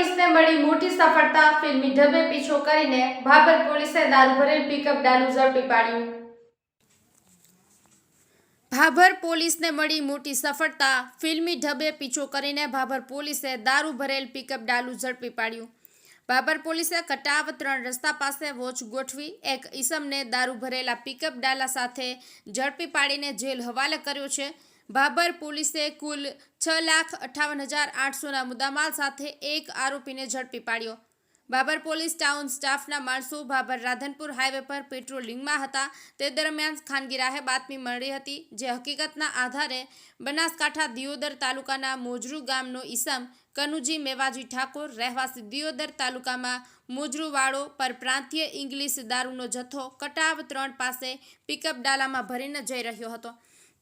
પોલીસને મળી મોટી સફળતા ફિલ્મી ઢબે પીછો કરીને ભાભર પોલીસે દારૂ ભરેલ પિકઅપ ડાલું ઝડપી પાડ્યું. ભાભર પોલીસને મળી મોટી સફળતા ફિલ્મી ઢબે પીછો કરીને ભાભર પોલીસે દારૂ ભરેલ પિકઅપ ડાલુ ઝડપી પાડ્યું. ભાભર પોલીસે કટાવ ત્રણ રસ્તા પાસે વોચ ગોઠવી એક ઈસમને દારૂ ભરેલા પિકઅપ ડાલા સાથે ઝડપી પાડીને જેલ હવાલે કર્યો છે. ભાભર પોલીસે કુલ છ લાખ અઠાવન હજાર આઠસોના મુદ્દામાલ સાથે એક આરોપીને ઝડપી પાડ્યો. બાબર પોલીસ ટાઉન સ્ટાફના માણસો બાબર રાધનપુર હાઈવે પર પેટ્રોલિંગમાં હતા. તે દરમિયાન ખાનગી રાહે બાતમી મળી હતી, જે હકીકતના આધારે બનાસકાંઠા દિયોદર તાલુકાના મોજરૂ ગામનો ઈસમ કનુજી મેવાજી ઠાકોર રહેવાસી દિયોદર તાલુકામાં મોજરૂવાળો પરપ્રાંતીય ઇંગ્લિશ દારૂનો જથ્થો કટાવ ત્રણ પાસે પિકઅપ ડાલામાં ભરીને જઈ રહ્યો હતો.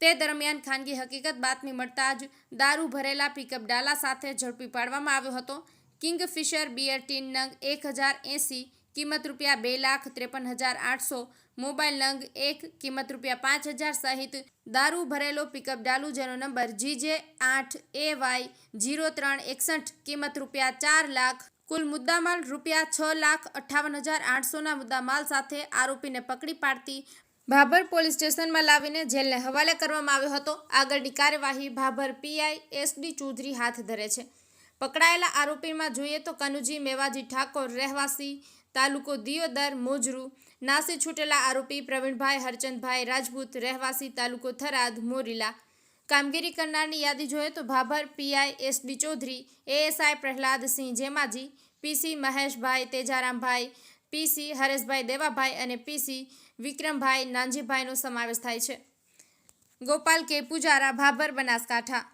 તે દરમિયાન ખાનગી હકીકત બાતમી મળતા જ દારૂ ભરેલા પિકઅપ ડાલા સાથે ઝડપી પાડવામાં આવ્યો હતો. કિંગફિશર બિયર ટીન નંગ એક હજાર એંસી, કિંમત રૂપિયા બે લાખ ત્રેપન હજાર આઠસો, મોબાઈલ નંગ એક, કિંમત રૂપિયા પાંચ હજાર સહિત દારૂ ભરેલો પિકઅપ ડાલુ જેનો નંબર જીજે આઠ એ વાય જીરો ત્રણ એકસઠ, કિંમત રૂપિયા ચાર લાખ, કુલ મુદ્દામાલ રૂપિયા છ લાખ અઠ્ઠાવન હજાર આઠસોના મુદ્દામાલ સાથે આરોપીને પકડી પાડતી ભાભર પોલીસ સ્ટેશનમાં લાવીને જેલને હવાલે કરવામાં આવ્યો હતો. આગળની કાર્યવાહી ભાભર પીઆઈ એસડી ચૌધરી હાથ ધરે છે. પકડાયેલા આરોપીમાં જોઈએ તો કનુજી મેવાજી ઠાકોર રહેવાસી, તાલુકો દિયોદર, મોજરૂ, નાસી છૂટેલા આરોપી પ્રવીણભાઈ, હરચંદભાઈ રાજપૂત, રહેવાસી તાલુકો થરાદ, મોરીલા. કામગીરી કરનારની યાદી જોઈએ તો Bhabhar PI SD Chaudhary, ASI Prahladsinh Jemaji PC Maheshbhai Tejarambhai PC Hareshbhai Devabhai અને પીસી વિક્રમભાઈ નાનજીભાઈનો સમાવેશ થાય છે. ગોપાલ કે પૂજારા ભાભર બનાસકાંઠા.